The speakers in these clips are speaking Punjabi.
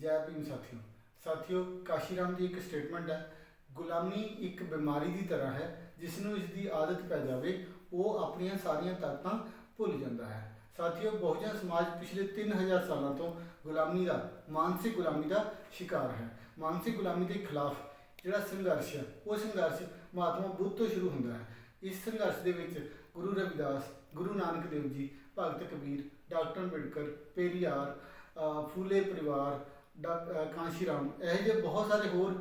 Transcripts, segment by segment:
ਜੈ ਭੀਮ ਸਾਥੀਓ। ਸਾਥੀਓ ਕਾਸ਼ੀਰਾਮ ਦੀ ਇੱਕ ਸਟੇਟਮੈਂਟ ਹੈ ਗੁਲਾਮੀ ਇੱਕ ਬਿਮਾਰੀ ਦੀ ਤਰ੍ਹਾਂ ਹੈ ਜਿਸ ਨੂੰ ਇਸ ਦੀ ਆਦਤ ਪੈ ਜਾਵੇ ਉਹ ਆਪਣੀਆਂ ਸਾਰੀਆਂ ਤਾਕਤਾਂ ਭੁੱਲ ਜਾਂਦਾ ਹੈ। ਸਾਥੀਓ ਬਹੁਜਨ ਸਮਾਜ ਪਿਛਲੇ 3000 ਸਾਲਾਂ ਤੋਂ ਗੁਲਾਮੀ ਦਾ ਮਾਨਸਿਕ ਗੁਲਾਮੀ ਦਾ ਸ਼ਿਕਾਰ ਹੈ। ਮਾਨਸਿਕ ਗੁਲਾਮੀ ਦੇ ਖਿਲਾਫ ਜਿਹੜਾ ਸੰਘਰਸ਼ ਹੈ ਉਹ ਸੰਘਰਸ਼ ਮਹਾਤਮਾ ਬੁੱਧ ਤੋਂ ਸ਼ੁਰੂ ਹੁੰਦਾ ਹੈ। ਇਸ ਸੰਘਰਸ਼ ਦੇ ਵਿੱਚ ਗੁਰੂ ਰਵਿਦਾਸ ਗੁਰੂ ਨਾਨਕ ਦੇਵ ਜੀ ਭਗਤ ਕਬੀਰ ਡਾਕਟਰ ਅੰਬੇਡਕਰ ਪੇਰੀਆਰ ਅ, ਫੂਲੇ ਪਰਿਵਾਰ ਡਾ- ਅ, ਕਾਂਸ਼ੀਰਾਮ ਇਹੋ ਜਿਹੇ ਬਹੁਤ ਸਾਰੇ ਹੋਰ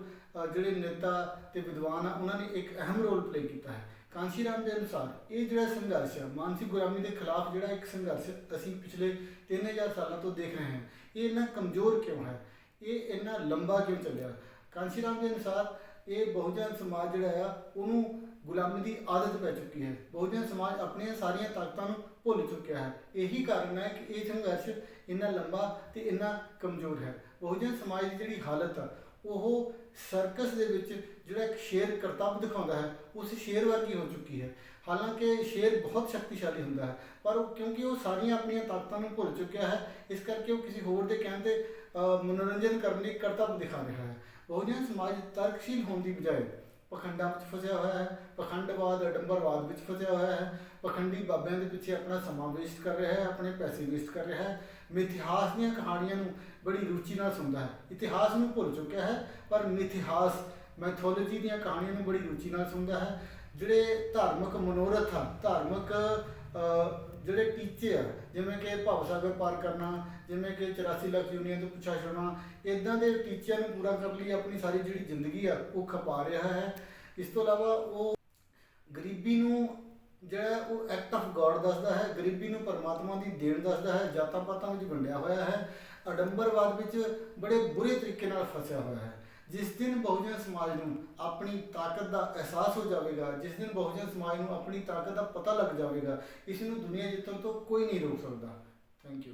ਜਿਹੜੇ ਨੇਤਾ ਤੇ ਵਿਦਵਾਨ ਆ ਉਹਨਾਂ ਨੇ ਇੱਕ ਅਹਿਮ ਰੋਲ ਪਲੇ ਕੀਤਾ ਹੈ। ਕਾਂਸ਼ੀ ਰਾਮ ਦੇ ਅਨੁਸਾਰ ਇਹ ਜਿਹੜਾ ਸੰਘਰਸ਼ ਹੈ ਮਾਨਸਿਕ ਗੁਲਾਮੀ ਦੇ ਖਿਲਾਫ ਜਿਹੜਾ ਇੱਕ ਸੰਘਰਸ਼ ਅਸੀਂ ਪਿਛਲੇ 3000 ਸਾਲਾਂ ਤੋਂ ਦੇਖ ਰਹੇ ਹਾਂ ਇਹ ਇੰਨਾ ਕਮਜ਼ੋਰ ਕਿਉਂ ਹੈ? ਇਹ ਇੰਨਾ ਲੰਬਾ ਕਿਉਂ ਚੱਲਿਆ? ਕਾਂਸੀ ਰਾਮ ਦੇ ਅਨੁਸਾਰ ਇਹ ਬਹੁਜਨ ਸਮਾਜ ਜਿਹੜਾ ਆ, ਉਹਨੂੰ ਗੁਲਾਮੀ ਦੀ ਆਦਤ ਪੈ ਚੁੱਕੀ ਹੈ। ਬਹੁਜਨ ਸਮਾਜ ਆਪਣੀਆਂ ਸਾਰੀਆਂ ਤਾਕਤਾਂ ਨੂੰ ਭੁੱਲ ਚੁੱਕਿਆ ਹੈ। ਇਹੀ ਕਾਰਨ ਹੈ ਕਿ ਇਹ ਸੰਘਰਸ਼ ਇੰਨਾ ਲੰਬਾ ਤੇ ਇੰਨਾ ਕਮਜ਼ੋਰ ਹੈ। ਬਹੁਜਨ ਸਮਾਜ ਦੀ ਜਿਹੜੀ ਹਾਲਤ ਆ ਉਹ ਸਰਕਸ ਦੇ ਵਿੱਚ ਜਿਹੜਾ ਇੱਕ ਸ਼ੇਰ ਕਰਤੱਵ ਦਿਖਾਉਂਦਾ ਹੈ ਉਸ ਸ਼ੇਰ ਵਰਗੀ ਹੋ ਚੁੱਕੀ ਹੈ? ਹਾਲਾਂਕਿ ਸ਼ੇਰ ਬਹੁਤ ਸ਼ਕਤੀਸ਼ਾਲੀ ਹੁੰਦਾ ਹੈ ਪਰ ਉਹ ਕਿਉਂਕਿ ਉਹ ਸਾਰੀਆਂ ਆਪਣੀਆਂ ਤਾਕਤਾਂ ਨੂੰ ਭੁੱਲ ਚੁੱਕਿਆ ਹੈ ਇਸ ਕਰਕੇ ਉਹ ਕਿਸੇ ਹੋਰ ਦੇ ਕਹਿਣ ਤੇ ਅ, ਮਨੋਰੰਜਨ ਕਰਨ ਲਈ ਕਰਤੱਵ ਦਿਖਾ ਰਿਹਾ ਹੈ। ਬਹੁਜਨ ਸਮਾਜ ਤਰਕਸ਼ੀਲ ਹੋਣ ਦੀ ਬਜਾਏ ਪਖੰਡਾਂ ਵਿੱਚ ਫਸਿਆ ਹੋਇਆ ਹੈ, ਪਖੰਡਵਾਦ, ਅਡੰਬਰਵਾਦ ਵਿੱਚ ਫਸਿਆ ਹੋਇਆ ਹੈ, ਪਖੰਡੀ ਬਾਬਿਆਂ ਦੇ ਪਿੱਛੇ ਆਪਣਾ ਸਮਾਂ ਵੇਸਟ ਕਰ ਰਿਹਾ ਹੈ, ਆਪਣੇ ਪੈਸੇ ਵੇਸਟ ਕਰ ਰਿਹਾ ਹੈ। ਮਿਥਿਹਾਸ ਦੀਆਂ ਕਹਾਣੀਆਂ ਨੂੰ ਬੜੀ ਰੁਚੀ ਨਾਲ ਸੁਣਦਾ ਹੈ। ਇਤਿਹਾਸ ਨੂੰ ਭੁੱਲ ਚੁੱਕਿਆ ਹੈ, ਪਰ ਮਿਥਿਹਾਸ ਮੈਥੋਲੋਜੀ ਦੀਆਂ ਕਹਾਣੀਆਂ ਨੂੰ ਬੜੀ ਰੁਚੀ ਨਾਲ ਸੁਣਦਾ ਹੈ। ਜਿਹੜੇ ਧਾਰਮਿਕ ਮਨੋਰਥ ਆ ਧਾਰਮਿਕ ਟੀਚੇ ਆ। ਜਿਵੇਂ ਕਿ ਭਵਸਾਗਰ ਪਾਰ ਕਰਨਾ, ਜਿਵੇਂ ਕਿ 84 ਲੱਖ ਯੂਨੀਅਨ ਤੋਂ ਪਿੱਛਾ ਛੁਡਾਉਣਾ ਇਦਾਂ ਦੇ ਟੀਚਿਆਂ ਨੂੰ ਪੂਰਾ ਕਰਨ ਲਈ ਆਪਣੀ ਸਾਰੀ ਜਿਹੜੀ ਜ਼ਿੰਦਗੀ ਆ, ਉਹ ਖਪਾ ਰਿਹਾ ਹੈ। ਇਸ ਤੋਂ ਇਲਾਵਾ ਉਹ ਗਰੀਬੀ ਨੂੰ ਜਿਹੜਾ ਉਹ ਐਕਟ ਆਫ ਗੋਡ ਦੱਸਦਾ ਹੈ, ਗਰੀਬੀ ਨੂੰ ਪਰਮਾਤਮਾ ਦੀ ਦੇਣ ਦੱਸਦਾ ਹੈ ਜਾਤਾਂ ਪਾਤਾਂ ਵਿੱਚ ਵੰਡਿਆ ਹੋਇਆ ਹੈ। ਅਡੰਬਰਵਾਦ ਵਿੱਚ ਬੜੇ ਬੁਰੇ ਤਰੀਕੇ ਨਾਲ ਫਸਿਆ ਹੋਇਆ ਹੈ। ਜਿਸ ਦਿਨ ਬਹੁਜਨ ਸਮਾਜ ਨੂੰ ਆਪਣੀ ਤਾਕਤ ਦਾ ਅਹਿਸਾਸ ਹੋ ਜਾਵੇਗਾ, ਜਿਸ ਦਿਨ ਬਹੁਜਨ ਸਮਾਜ ਨੂੰ ਆਪਣੀ ਤਾਕਤ ਦਾ ਪਤਾ ਲੱਗ ਜਾਵੇਗਾ, ਇਸ ਨੂੰ ਦੁਨੀਆ ਜਿੱਤਣ ਤੋਂ ਕੋਈ ਨਹੀਂ ਰੋਕ ਸਕਦਾ। Thank you